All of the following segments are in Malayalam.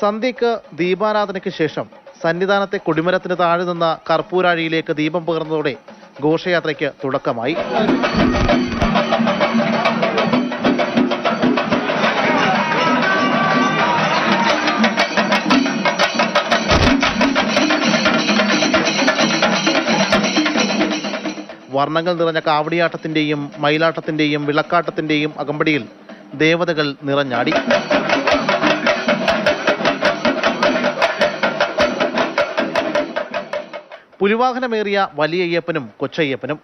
സന്ധ്യയ്ക്ക് ദീപാരാധനയ്ക്ക് ശേഷം സന്നിധാനത്തെ കൊടിമരത്തിന് താഴെ നിന്ന കർപ്പൂരാഴിയിലേക്ക് ദീപം പകർന്നതോടെ ഘോഷയാത്രയ്ക്ക് തുടക്കമായി. വർണങ്ങൾ നിറഞ്ഞ കാവടിയാട്ടത്തിന്റെയും മയിലാട്ടത്തിന്റെയും വിളക്കാട്ടത്തിന്റെയും അകമ്പടിയിൽ ദേവതകൾ നിറഞ്ഞാടി. പുലിവാഹനമേറിയ വലിയയ്യപ്പനും കൊച്ചയ്യപ്പനും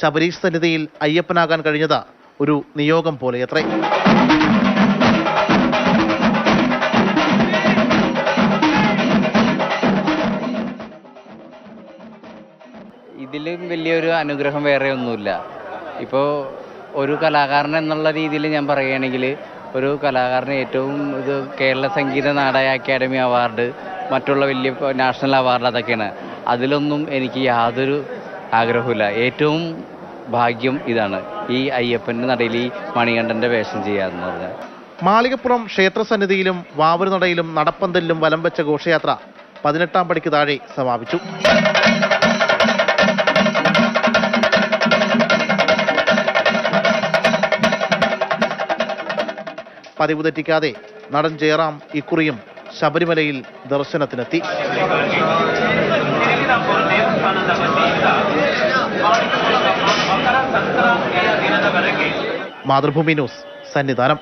ശബരീഷ് സന്നിധിയിൽ അയ്യപ്പനാകാൻ കഴിഞ്ഞത് ഒരു നിയോഗം പോലെയത്രേ. ഇതിലും വലിയൊരു അനുഗ്രഹം വേറെ ഒന്നുമില്ല. ഇപ്പോൾ ഒരു കലാകാരൻ എന്നുള്ള രീതിയിൽ ഞാൻ പറയുകയാണെങ്കിൽ ഒരു കലാകാരന് ഏറ്റവും ഇത് കേരള സംഗീത നാടക അക്കാദമി അവാർഡ് മറ്റുള്ള വലിയ നാഷണൽ അവാർഡ് അതൊക്കെയാണ്. അതിലൊന്നും എനിക്ക് യാതൊരു ആഗ്രഹമില്ല ഏറ്റവും ഭാഗ്യം ഇതാണ്. ഈ അയ്യപ്പന്റെ നടയിൽ ഈ മണികണ്ഠന്റെ വേഷം ചെയ്യാന്ന് പറഞ്ഞാൽ. മാളികപ്പുറം ക്ഷേത്രസന്നിധിയിലും വാവരുനടയിലും നടപ്പന്തലിലും വലം വെച്ച ഘോഷയാത്ര പതിനെട്ടാം പടിക്ക് താഴെ സമാപിച്ചു. പതിവ് തെറ്റിക്കാതെ നടൻ ജയറാം ഇക്കുറിയും ശബരിമലയിൽ ദർശനത്തിനെത്തി. മാതൃഭൂമി ന്യൂസ് സന്നിധാനം.